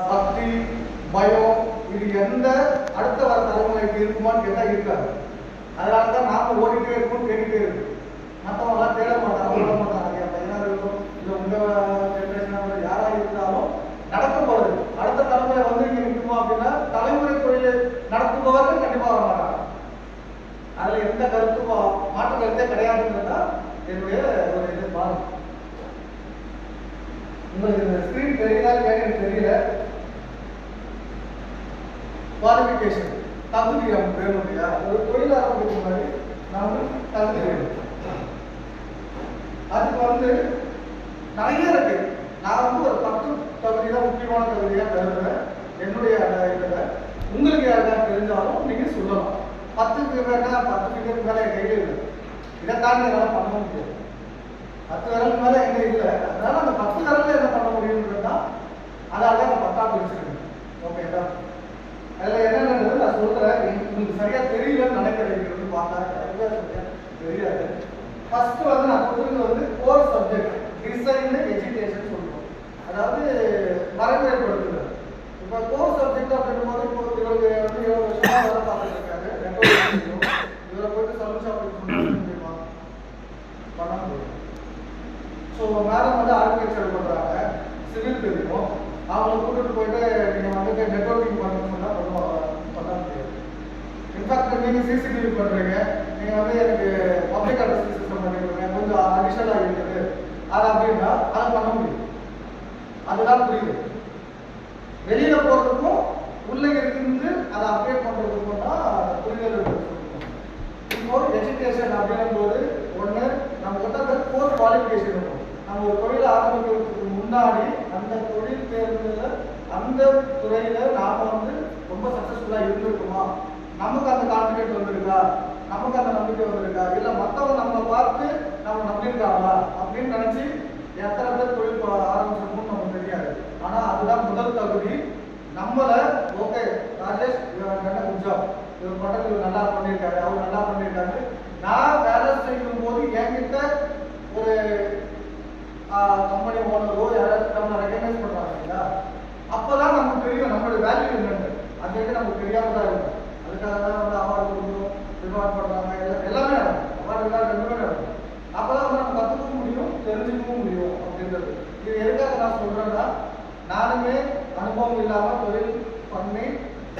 பக்தி பயம் இது எந்த அடுத்த வர தலைமுறைக்கு இருக்குமான்னு கேட்டால் இருக்காது. அதனால தான் நாம ஓடிட்டே இருக்கணும் தேடிட்டே இருக்கும். மற்றவங்களாம் தேட மாட்டாங்க ஓட மாட்டாங்க. என் பையனாக இருக்கும் இல்லை உங்கள் ஜென்ரேஷனாக யாராக இருந்தாலும் நடக்க போகிறது அடுத்த தலைமுறை வந்து இங்கே நிற்குமா அப்படின்னா தலைமுறை தொழில் நடத்துபவர்கள் கண்டிப்பாக வர மாட்டாங்க. அதில் எந்த கருத்து மாற்று கருத்தே கிடையாதுன்றது தான் என்னுடைய ஒரு இது பாருங்கள் உங்களுக்கு இந்த ஸ்க்ரீன் தெரியுதா இல்லையான்னு எனக்கு தெரியல. குவாலிஃபிகேஷன் தகுதி நமக்கு வேணும் இல்லையா? ஒரு தொழில் மாதிரி முன்னாடி நாம தகுதி வேணும். அதுக்கு வந்து நிறைய இருக்கு. நான் வந்து ஒரு பத்து தகுதி தான் முக்கியமான தகுதியாக கருதுறேன் என்னுடைய அந்த இதில் உங்களுக்கு யாருக்காவது தெரிஞ்சாலும் நீங்கள் சொல்லலாம். பத்துக்கு வேணா பத்து பேருக்கு மேலே என் கையில் இல்லை. இதை தாண்டி என்னால் பண்ண முடியாது. பத்து விரல் மேலே எங்க இல்லை. அதனால அந்த பத்து விரல்ல என்ன பண்ண முடியும்ன்றது தான் அதனால தான் நான் பத்தாம் பிரிச்சிருக்கேன் ஓகேங்களா அதில் என்னென்னது நான் சொல்கிறேன் உங்களுக்கு சரியாக தெரியலன்னு நினைக்கிறேன் இங்க இருந்து பார்த்தா சரியா சரியா தெரியாது ஃபர்ஸ்ட் வந்து நான் கொடுக்குறது வந்து கோர் சப்ஜெக்ட் டிசைன் எஜுகேஷன் சொல்லுவோம் அதாவது வரைமுறைப்படுத்துதல் இப்போ கோர் சப்ஜெக்ட் அப்படின்னும் போது இப்போ இவருக்கு வந்து இருபது வருஷமாக வேலை பார்த்துட்டு இருக்காரு இவரை போயிட்டு சர்வீஸ் ஆஃபீஸ் முடியுமா? பண்ண முடியும் ஸோ மேடம் வந்து ஆர்கிடெக்சர் பண்ணுறாங்க சிவில் தெரியும். அவங்கள கூட்டிட்டு போயிட்டு நீங்கள் வந்துட்டு நெட்ஒர்க்கிங் பண்ணணும்னு சொன்னால் பண்ணுவாங்க பண்ண முடியாது. இன்ஃபேக்ட் நீங்கள் சிசிடிவி பண்ணுறீங்க நீங்கள் வந்து எனக்கு பப்ளிக் அட்ரஸ் சிஸ்டம் கொஞ்சம் அடிஷனலாக இருக்குது. அது அப்படின்னா அதை பண்ண முடியும். அதுதான் புரியுது. வெளியில போறதுக்கும் உள்ளே இருந்து அதை அப்டேட் பண்றதுக்கும் தான் புரிதல் இப்போ எஜுகேஷன் அப்படின்னும் போது ஒன்று நம்ம கிட்ட அந்த கோர் குவாலிஃபிகேஷன் இருக்கும் நம்ம ஒரு தொழில் ஆரம்பிக்கிறதுக்கு முன்னாடி அந்த தொழில் தேர்வுல அந்த துறையில நாம வந்து ரொம்ப சக்சஸ்ஃபுல்லா இருந்திருக்குமா? நமக்கு அந்த கான்ஃபிடென்ட் வந்திருக்கா? நமக்கு அந்த நம்பிக்கை வந்திருக்கா? இல்ல மத்தவங்க நம்ம பார்த்து நம்ம நம்பியிருக்காங்களா? அப்படின்னு நினைச்சு எத்தனை பேர் தொழில் ப- ஆரம்பிச்சிருக்கோம்னு நமக்கு தெரியாது. ஆனா அதுதான் முதல் தகுதி. நம்மள ஓகே ராஜேஷ் இவர் நல்ல இவர் பண்றது இவர் நல்லா பண்ணியிருக்காரு அவர் நல்லா பண்ணியிருக்காரு. நான் வேலை செய்யும் போது என்கிட்ட ஒரு கம்பெனி ஓனரோ யாராவது நம்ம ரெகனைஸ் பண்றாங்க இல்லையா? அப்பதான் நமக்கு தெரியும் நம்மளோட வேல்யூ என்னன்னு. அது நமக்கு தெரியாம தான் இருக்கும். அதுக்காக தான் வந்து அவார்டு எல்லாம் எல்லாமே நடக்கும் அவார்டு ரிவார்டு ரெண்டுமே நடக்கும் அப்பதான் வந்து நம்ம கத்துக்கவும் முடியும் தெரிஞ்சுக்கவும் முடியும் அப்படின்றது. இது எதுக்காக நான் சொல்றேன்னா நானுமே அனுபவம் இல்லாமல் தொழில் பண்ணி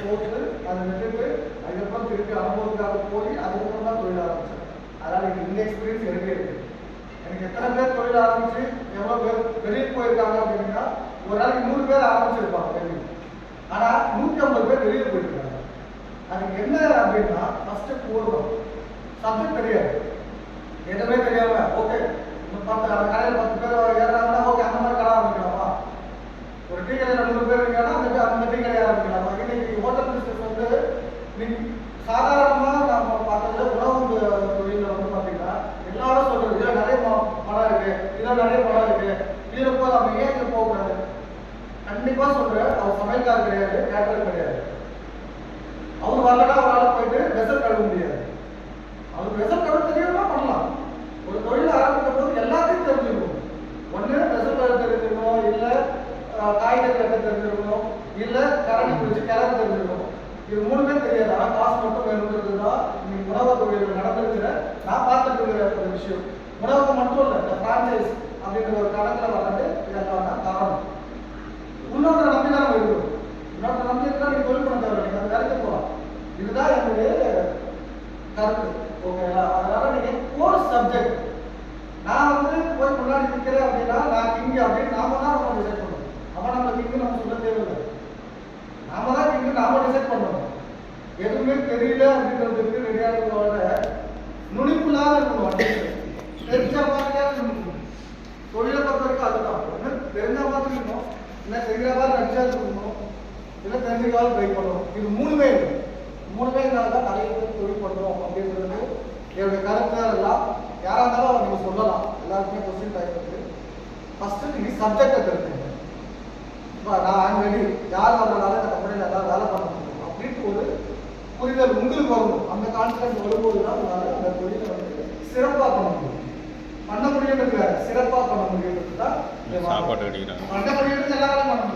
போட்டு அதை விட்டுட்டு அதுக்கப்புறம் திருப்பி அனுபவத்துக்காக போய் அதுக்கப்புறம் தான் தொழில் ஆரம்பிச்சேன். அதனால் எனக்கு இந்த எக்ஸ்பீரியன்ஸ் எனக்கே இருக்குது எனக்கு எத்தனை பேர் தொழில் ஆரம்பிச்சு எவ்வளவு பேர் வெளியே போயிருக்காங்க அப்படின்னா ஒரு நாளைக்கு நூறு பேர் ஆரம்பிச்சிருப்பாங்க வெளியே. ஆனால் நூற்றி ஐம்பது பேர் வெளியே போயிருக்காங்க. அதுக்கு என்ன அப்படின்னா ஃபர்ஸ்ட் போடுவோம். சப்ஜெக்ட் தெரியாது. எதுவுமே தெரியாம ஓகே பத்து அந்த கடையில் பத்து பேர் ஏறாங்கன்னா ஓகே அந்த மாதிரி கடை ஆரம்பிக்கலாமா? ஒரு டீ கடையில் நூறு பேர் இருக்காங்கன்னா அந்த அந்த டீ கடை ஆரம்பிக்கலாமா? இன்னைக்கு ஹோட்டல் பிசினஸ் வந்து நீங்க சாதாரணமாக நம்ம பார்த்தது உணவு தொழிலில் வந்து பார்த்தீங்கன்னா எல்லாரும் சொல்றது இதில் நிறைய படம் இருக்கு இதில் நிறைய படம் இருக்கு இதில் போய் நம்ம ஏன் இங்கே போகக்கூடாது? கண்டிப்பாக சொல்கிறேன் அவர் சமையல்கார் கிடையாது கேட்டர் கிடையாது. அவர் வரலன்னா அவரால் போயிட்டு வெசல் கழுவ முடியாது. அவர் வெசல் கழுவ தெரியும்னா பண்ணலாம்? ஒரு தொழில் ஆரம்பிக்கும் போது எல்லாத்தையும் தெரிஞ்சுக்கணும். ஒன்று வெசல் கழுவ தெரிஞ்சிருக்கணும் இல்லை காய்கறி கட்ட தெரிஞ்சிருக்கணும் இல்லை கரண்டி குடிச்சு கிளம்ப தெரிஞ்சிருக்கணும் இது மூணுமே தெரியாது. ஆனால் காசு மட்டும் வேணுன்றது தான் இன்னைக்கு உணவு தொழில் நடந்திருக்கிற நான் பார்த்துட்டு இருக்கிற ஒரு விஷயம். உணவு மட்டும் இல்லை இந்த பிரான்ச்சைஸ் அப்படின்ற ஒரு கணக்கில் வர்றது இதெல்லாம் தான் காரணம். இன்னொருத்தரை நம்பி தான் நம்ம இருக்கணும். இன்னொருத்தரை நம்பி இருந்தால் நீங்கள் தொழில் பண்ண தேவை நீங்க அந்த வேலைக்கு போகலாம் இதுதான் என்னுடைய கருத்து. ஓகேங்களா அதனால நீங்க கோர் சப்ஜெக்ட் நான் வந்து போய் முன்னாடி நிற்கிறேன் அப்படின்னா நான் கிங் அப்படின்னு நாம தான் நம்ம டிசைட் பண்ணணும். அவன் நம்ம கிங் நம்ம சொல்ல தேவையில்லை. நாம தான் கிங் நாம டிசைட் பண்ணணும். எதுவுமே தெரியல அப்படின்றதுக்கு ரெடியாகிறதோட நுனிப்புலாக இருக்கணும் அப்படின்னு தெரிஞ்ச மாதிரியா இருக்கணும் தொழிலை பொறுத்த வரைக்கும் அதுதான். என்ன தெரிஞ்ச மாதிரி இருக்கணும். இல்லை தெரிகிற மாதிரி நடிச்சா இருக்கணும். இல்லை தெரிஞ்சுக்காவது ட்ரை பண்ணணும். இது மூணுமே இருக்கும் மூணுமே இருந்தால் தான் நிறைய பேர் தொழில் பண்ணுறோம் அப்படின்றது என்னுடைய கருத்து எல்லாம் யாராக இருந்தாலும் நீங்கள் சொல்லலாம். எல்லாருக்குமே கொஸ்டின் டைப் இருக்கு. ஃபஸ்ட்டு நீங்கள் சப்ஜெக்டை தெரிஞ்சுங்க இப்போ நான் ஆல்ரெடி யார் வந்தாலும் இந்த கம்பெனியில் ஏதாவது வேலை பண்ண முடியும். அப்படின்ட்டு ஒரு புரிதல் உங்களுக்கு வரணும். அந்த கான்ஃபிடன்ஸ் வரும்போது தான் உங்களால் அந்த தொழிலை வந்து சிறப்பாக பண்ண முடியும். பண்ண முடியுன்றது சிறப்பாக பண்ண முடியுன்றது தான் பண்ண முடியுன்றது எல்லாரும் பண்ண முடியும்.